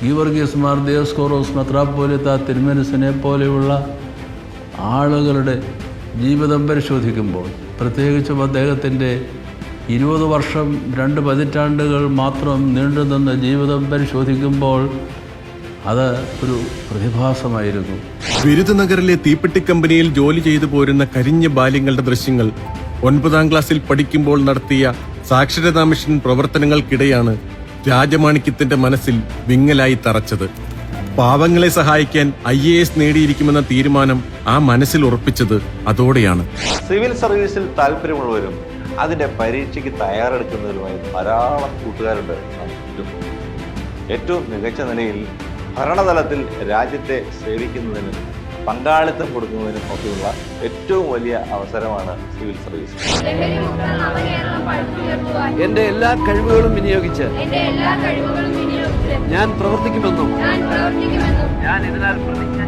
ഗീവർഗീസ് മാർ ദിയോസ്കോറോസ് മെത്രാപ്പോലിത്ത തിരുമനസിനെ പോലെയുള്ള ആളുകളുടെ ജീവിതം പരിശോധിക്കുമ്പോൾ പ്രത്യേകിച്ചും അദ്ദേഹത്തിന്റെ ഇരുപത് വർഷം രണ്ട് പതിറ്റാണ്ടുകൾ മാത്രം നീണ്ടുനിന്ന ജീവിതം പരിശോധിക്കുമ്പോൾ അത് ഒരു പ്രതിഭാസമായിരുന്നു. വിരുദനഗറിലെ തീപ്പെട്ടി കമ്പനിയിൽ ജോലി ചെയ്തു പോരുന്ന കരിഞ്ഞ ബാല്യങ്ങളുടെ ദൃശ്യങ്ങൾ ഒൻപതാം ക്ലാസ്സിൽ പഠിക്കുമ്പോൾ നടത്തിയ സാക്ഷരതാ മിഷൻ പ്രവർത്തനങ്ങൾക്കിടെയാണ് രാജമാണിക്യത്തിന്റെ മനസ്സിൽ വിങ്ങലായി തറച്ചത്. പാവങ്ങളെ സഹായിക്കാൻ ഐ എ എസ് നേടിയിരിക്കുമെന്ന തീരുമാനം ആ മനസ്സിൽ ഉറപ്പിച്ചത് അതോടെയാണ്. സിവിൽ സർവീസിൽ താല്പര്യമുള്ളവരും അതിന്റെ പരീക്ഷയ്ക്ക് തയ്യാറെടുക്കുന്നവരുമായി ധാരാളം കൂട്ടുകാരുണ്ട്. ഏറ്റവും മികച്ച നിലയിൽ ഭരണതലത്തിൽ രാജ്യത്തെ സേവിക്കുന്നതിനും പങ്കാളിത്തം കൊടുക്കുന്നതിനും ഒക്കെയുള്ള ഏറ്റവും വലിയ അവസരമാണ് സിവിൽ സർവീസ്. എന്റെ എല്ലാ കഴിവുകളും വിനിയോഗിച്ച് ഞാൻ പ്രവർത്തിക്കുമെന്നും ഞാൻ ഇതിനാൽ പ്രതിജ്ഞ